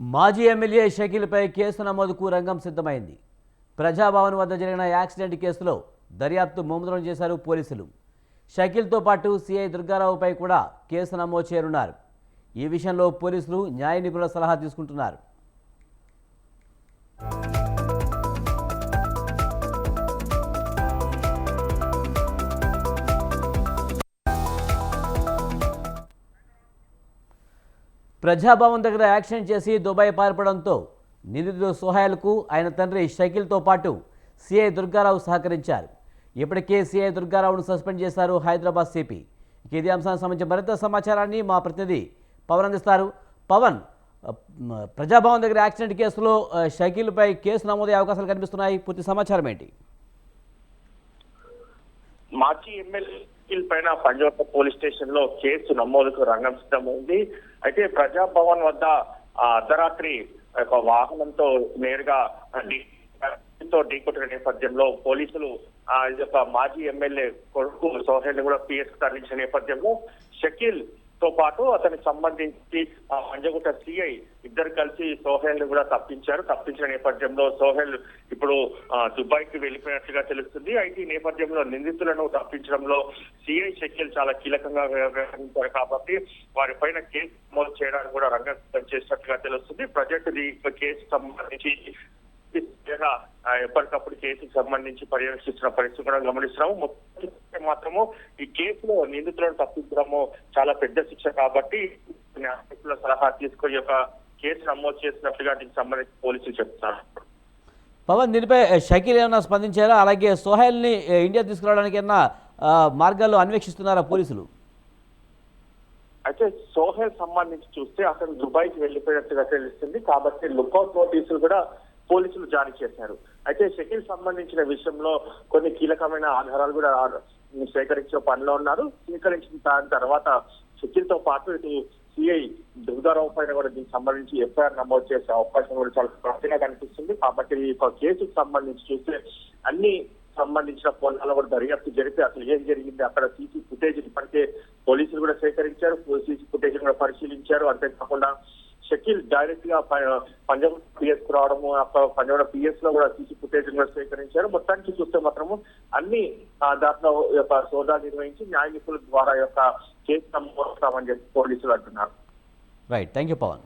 మాజీ MLA షకీల్పై case నమోదుకు రంగం సిద్ధమైంది. ప్రజాభవన్ వద్ద జరిగిన యాక్సిడెంట్ కేసులో దర్యాప్తు ముమ్మరం చేశారు పోలీసులు. షకీల్తో పాటు సిఐ దుర్గారావుపై కూడా కేసు నమోదు చేయనున్నారు. ఈ విషయంలో పోలీసులు న్యాయ నిపుణుల సలహా తీసుకుంటున్నారు. ప్రజాభవన్ దగ్గర యాక్సిడెంట్ చేసి దుబాయ్ పారిపడంతో నిందితుడు సోహాయల్కు ఆయన తండ్రి షకిల్తో పాటు సిఐ దుర్గారావు సహకరించారు. ఇప్పటికే సిఐ దుర్గారావును సస్పెండ్ చేశారు హైదరాబాద్ సిపి. ఇక ఇదే అంశానికి సంబంధించిన మరింత సమాచారాన్ని మా ప్రతినిధి పవన్ అందిస్తారు. పవన్ ప్రజాభవన్ దగ్గర యాక్సిడెంట్ కేసులో షకీల్పై కేసు నమోదయ్యే అవకాశాలు కనిపిస్తున్నాయి. పూర్తి సమాచారం ఏంటి? మాజీ ఎమ్మెల్యే పైన పంజాబ్ పోలీస్ స్టేషన్లో కేసు నమోదుకు రంగం సిద్ధమైంది అయితే ప్రజాభవన్ వద్ద ఆ, అర్ధరాత్రి ఒక వాహనంతో నేరుగా తో ఢీకొట్టిన నేపథ్యంలో పోలీసులు ఆ ఇది ఒక మాజీ ఎమ్మెల్యే కొడుకు సోహెల్ కూడా పిఎస్ తరలించిన నేపథ్యంలో షకీల్ తో పాటు అతనికి సంబంధించి ఆ సిఐ ఇద్దరు కలిసి సోహెల్ని కూడా తప్పించారు. తప్పించిన నేపథ్యంలో సోహెల్ ఇప్పుడు దుబాయ్కి వెళ్ళిపోయినట్లుగా తెలుస్తుంది. అయితే ఈ నేపథ్యంలో నిందితులను తప్పించడంలో సిఐ షకీల్ చాలా కీలకంగా వ్యవహరించారు కాబట్టి వారిపైన కేసు నమోదు చేయడానికి కూడా రంగం చేసినట్లుగా తెలుస్తుంది. ప్రజెంట్ ఈ కేసు సంబంధించి ఎప్పటికప్పుడు కేసుకు సంబంధించి పర్యవేక్షిస్తున్న పరిస్థితి కూడా గమనిస్తున్నాము. మొత్తం మాత్రము ఈ కేసులో నిందితులను తప్పించడము చాలా పెద్ద శిక్ష కాబట్టి సలహా తీసుకొని ఒక కేసు నమోదు చేసినట్లుగా దీనికి సంబంధించి పోలీసులు చెప్తున్నారు. పవన్ దీనిపై షకీల్ ఏమైనా స్పందించారా? అలాగే సోహైల్ని ఇండియా తీసుకురావడానికి ఏమైనా ఆ, మార్గాల్లో అన్వేషిస్తున్నారా పోలీసులు? అయితే సోహెల్ సంబంధించి చూస్తే అతను దుబాయ్కి వెళ్ళిపోయినట్టుగా తెలుస్తుంది. కాబట్టి లుకౌట్ నోటీసులు కూడా పోలీసులు జారీ చేశారు. అయితే షకీల్ సంబంధించిన విషయంలో కొన్ని కీలకమైన ఆధారాలు కూడా సేకరించే పనిలో ఉన్నారు. సేకరించిన దాని తర్వాత షకీల్తో పాటు ఇటు సిఐ దుర్గారావు పైన కూడా దీనికి సంబంధించి ఎఫ్ఐఆర్ నమోదు చేసే అవకాశం కూడా చాలా స్పష్టంగా కనిపిస్తుంది. కాబట్టి ఈ యొక్క కేసుకు సంబంధించి చూస్తే అన్ని సంబంధించిన కోణాల్లో కూడా దర్యాప్తు జరిపి అసలు ఏం జరిగింది అక్కడ సీసీ ఫుటేజ్ ఇప్పటికే పోలీసులు కూడా సేకరించారు సీసీ ఫుటేజ్ కూడా పరిశీలించారు. అంతేకాకుండా షకీల్ డైరెక్ట్గా పంజాబ్ పిఎస్కు రావడము అక్కడ పంజాబ్ పిఎస్లో కూడా సీసీ ఫుటేజ్ స్వీకరించారు సేకరించారు. మొత్తానికి చూస్తే మాత్రము అన్ని దాంట్లో యొక్క సోదా నిర్వహించి న్యాయ నిపుణుల ద్వారా యొక్క కేసు నమోదు చేస్తామని చెప్పి పోలీసులు అంటున్నారు. Right thank you Pawan